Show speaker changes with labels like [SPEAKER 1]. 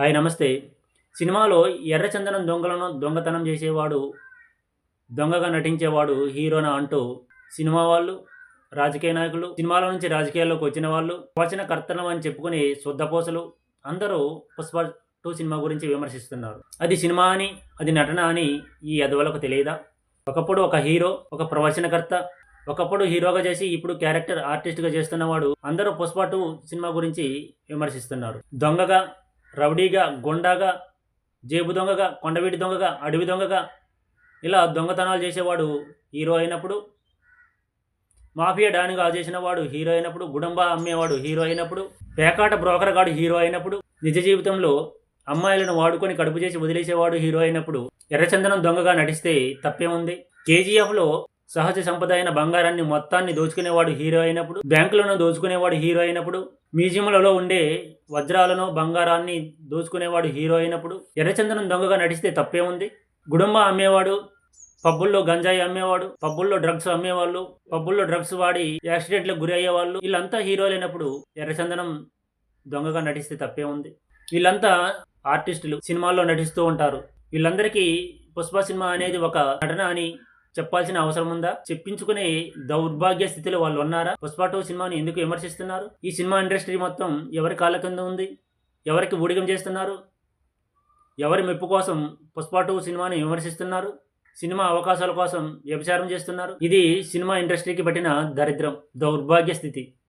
[SPEAKER 1] Hi నమస్తే. సినిమాలో ఎర్రచందనం దొంగలను దొంగతనం చేసేవాడు దొంగగా నటించేవాడు హీరోనా అంటూ సినిమా వాళ్ళు రాజకీయ నాయకులు సినిమాల నుంచి రాజకీయాల్లోకి వచ్చిన వాళ్ళు వచనకర్తలం అని చెప్పుకుని శుద్ధపోసలు అందరూ పుష్ప టూ సినిమా గురించి విమర్శిస్తున్నారు. అది సినిమా అని అది నటన అని ఈ అదవలకు తెలియదా? ఒకప్పుడు ఒక హీరో ఒక ప్రవచనకర్త ఒకప్పుడు హీరోగా చేసి ఇప్పుడు క్యారెక్టర్ ఆర్టిస్ట్గా చేస్తున్నవాడు అందరూ పుష్ప టూ సినిమా గురించి విమర్శిస్తున్నారు. దొంగగా రౌడీగా గుండాగా జేబు దొంగగా కొండవీటి దొంగగా అడవి దొంగగా ఇలా దొంగతనాలు చేసేవాడు హీరో అయినప్పుడు మాఫియా డానిగా చేసిన వాడు హీరో అయినప్పుడు గుడంబా అమ్మేవాడు హీరో అయినప్పుడు పేకాట బ్రోకర్ గాడు హీరో అయినప్పుడు నిజ జీవితంలో అమ్మాయిలను వాడుకొని కడుపు చేసి వదిలేసేవాడు హీరో అయినప్పుడు ఎర్రచందనం దొంగగా నటిస్తే తప్పేముంది? కేజీఎఫ్లో సహజ సంపద అయిన బంగారాన్ని మొత్తాన్ని దోచుకునేవాడు హీరో అయినప్పుడు బ్యాంకులను దోచుకునేవాడు హీరో అయినప్పుడు మ్యూజియంలలో ఉండే వజ్రాలను బంగారాన్ని దోచుకునేవాడు హీరో అయినప్పుడు ఎర్రచందనం దొంగగా నటిస్తే ఉంది. గుడుంబ అమ్మేవాడు పబ్బుల్లో గంజాయి అమ్మేవాడు పబ్బుల్లో డ్రగ్స్ అమ్మేవాళ్ళు పబ్బుల్లో డ్రగ్స్ వాడి యాక్సిడెంట్లకు గురి అయ్యేవాళ్ళు వీళ్ళంతా హీరోలైనప్పుడు ఎర్రచందనం దొంగగా నటిస్తే తప్పే ఉంది. వీళ్ళంతా ఆర్టిస్టులు సినిమాల్లో నటిస్తూ ఉంటారు. వీళ్ళందరికీ పుష్ప సినిమా అనేది ఒక నటన అని చెప్పాల్సిన అవసరం ఉందా? చెప్పించుకునే దౌర్భాగ్య స్థితిలో వాళ్ళు ఉన్నారా? పుష్ప టూ సినిమాని ఎందుకు విమర్శిస్తున్నారు? ఈ సినిమా ఇండస్ట్రీ మొత్తం ఎవరి కాళ్ళ కింద ఉంది? ఎవరికి ఊడిగం చేస్తున్నారు? ఎవరి మెప్పు కోసం పుష్ప టూ సినిమాని విమర్శిస్తున్నారు? సినిమా అవకాశాల కోసం వ్యభిచారం చేస్తున్నారు? ఇది సినిమా ఇండస్ట్రీకి పట్టిన దరిద్రం దౌర్భాగ్య స్థితి.